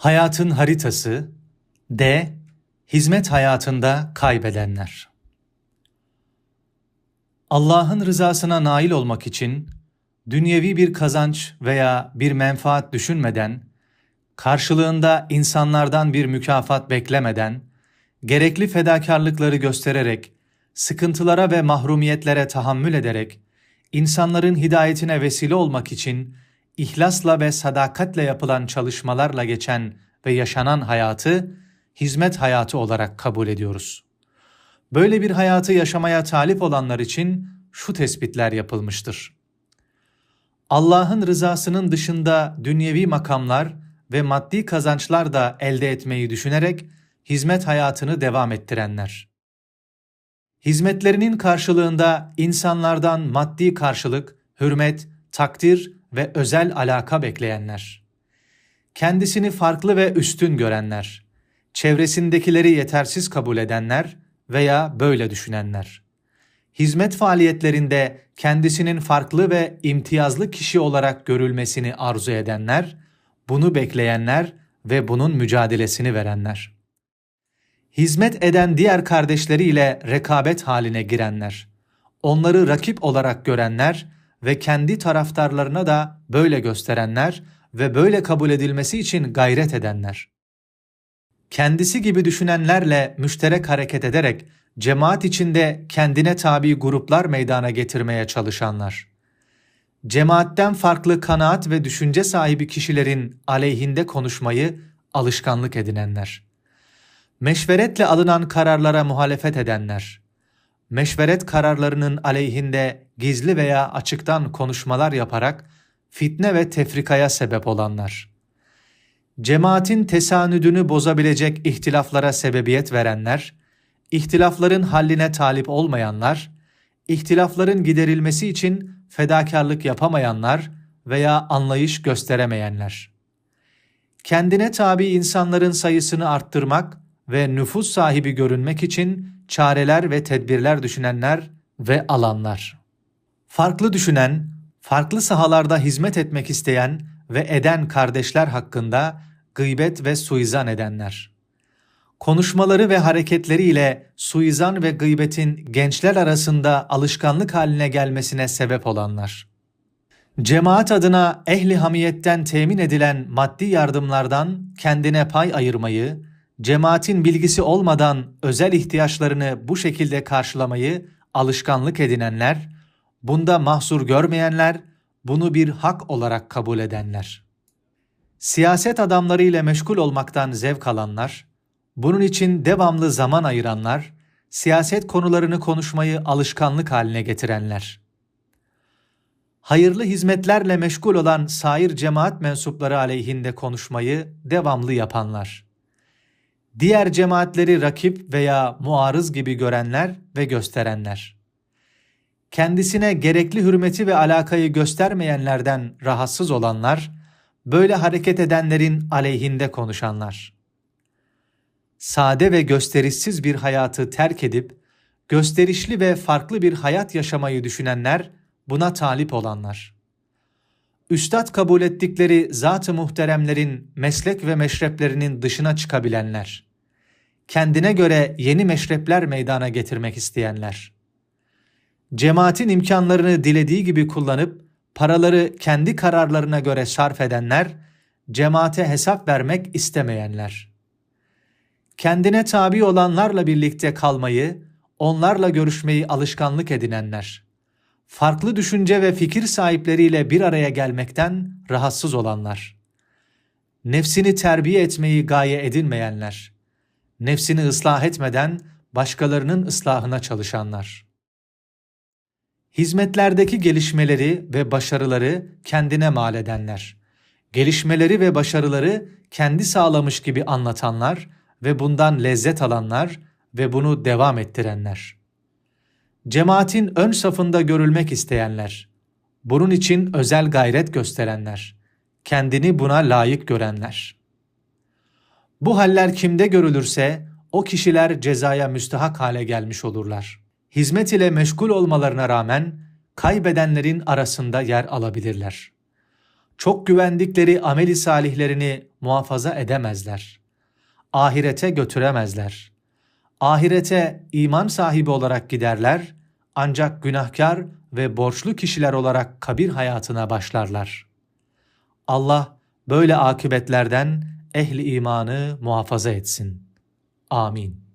Hayatın haritası D. Hizmet hayatında kaybedenler. Allah'ın rızasına nail olmak için dünyevi bir kazanç veya bir menfaat düşünmeden, karşılığında insanlardan bir mükafat beklemeden, gerekli fedakarlıkları göstererek, sıkıntılara ve mahrumiyetlere tahammül ederek, insanların hidayetine vesile olmak için ihlasla ve sadakatle yapılan çalışmalarla geçen ve yaşanan hayatı hizmet hayatı olarak kabul ediyoruz. Böyle bir hayatı yaşamaya talip olanlar için şu tespitler yapılmıştır. Allah'ın rızasının dışında dünyevi makamlar ve maddi kazançlar da elde etmeyi düşünerek hizmet hayatını devam ettirenler. Hizmetlerinin karşılığında insanlardan maddi karşılık, hürmet, takdir ve özel alaka bekleyenler. Kendisini farklı ve üstün görenler. Çevresindekileri yetersiz kabul edenler veya böyle düşünenler. Hizmet faaliyetlerinde kendisinin farklı ve imtiyazlı kişi olarak görülmesini arzu edenler, bunu bekleyenler ve bunun mücadelesini verenler. Hizmet eden diğer kardeşleriyle rekabet haline girenler, onları rakip olarak görenler ve kendi taraftarlarına da böyle gösterenler ve böyle kabul edilmesi için gayret edenler. Kendisi gibi düşünenlerle müşterek hareket ederek cemaat içinde kendine tabi gruplar meydana getirmeye çalışanlar. Cemaatten farklı kanaat ve düşünce sahibi kişilerin aleyhinde konuşmayı alışkanlık edinenler. Meşveretle alınan kararlara muhalefet edenler meşveret kararlarının aleyhinde gizli veya açıktan konuşmalar yaparak fitne ve tefrikaya sebep olanlar. Cemaatin tesanüdünü bozabilecek ihtilaflara sebebiyet verenler, ihtilafların halline talip olmayanlar, ihtilafların giderilmesi için fedakarlık yapamayanlar veya anlayış gösteremeyenler. Kendine tabi insanların sayısını arttırmak ve nüfus sahibi görünmek için çareler ve tedbirler düşünenler ve alanlar. Farklı düşünen, farklı sahalarda hizmet etmek isteyen ve eden kardeşler hakkında gıybet ve suizan edenler. Konuşmaları ve hareketleriyle suizan ve gıybetin gençler arasında alışkanlık haline gelmesine sebep olanlar. Cemaat adına ehli hamiyetten temin edilen maddi yardımlardan kendine pay ayırmayı, cemaatin bilgisi olmadan özel ihtiyaçlarını bu şekilde karşılamayı alışkanlık edinenler, bunda mahsur görmeyenler, bunu bir hak olarak kabul edenler. Siyaset adamları ile meşgul olmaktan zevk alanlar, bunun için devamlı zaman ayıranlar, siyaset konularını konuşmayı alışkanlık haline getirenler. Hayırlı hizmetlerle meşgul olan sair cemaat mensupları aleyhinde konuşmayı devamlı yapanlar diğer cemaatleri rakip veya muarız gibi görenler ve gösterenler. Kendisine gerekli hürmeti ve alakayı göstermeyenlerden rahatsız olanlar, böyle hareket edenlerin aleyhinde konuşanlar. Sade ve gösterişsiz bir hayatı terk edip, gösterişli ve farklı bir hayat yaşamayı düşünenler, buna talip olanlar. Üstad kabul ettikleri zat-ı muhteremlerin meslek ve meşreplerinin dışına çıkabilenler kendine göre yeni meşrepler meydana getirmek isteyenler. Cemaatin imkanlarını dilediği gibi kullanıp paraları kendi kararlarına göre sarf edenler, cemaate hesap vermek istemeyenler. Kendine tabi olanlarla birlikte kalmayı, onlarla görüşmeyi alışkanlık edinenler. Farklı düşünce ve fikir sahipleriyle bir araya gelmekten rahatsız olanlar. Nefsini terbiye etmeyi gaye edinmeyenler nefsini ıslah etmeden başkalarının ıslahına çalışanlar. Hizmetlerdeki gelişmeleri ve başarıları kendine mal edenler. Gelişmeleri ve başarıları kendi sağlamış gibi anlatanlar ve bundan lezzet alanlar ve bunu devam ettirenler. Cemaatin ön safında görülmek isteyenler. Bunun için özel gayret gösterenler. Kendini buna layık görenler.'' Bu haller kimde görülürse o kişiler cezaya müstahak hale gelmiş olurlar. Hizmet ile meşgul olmalarına rağmen kaybedenlerin arasında yer alabilirler. çok güvendikleri ameli salihlerini muhafaza edemezler. Ahirete götüremezler. Ahirete iman sahibi olarak giderler ancak günahkar ve borçlu kişiler olarak kabir hayatına başlarlar. Allah böyle akıbetlerden ehli imanı muhafaza etsin. Amin.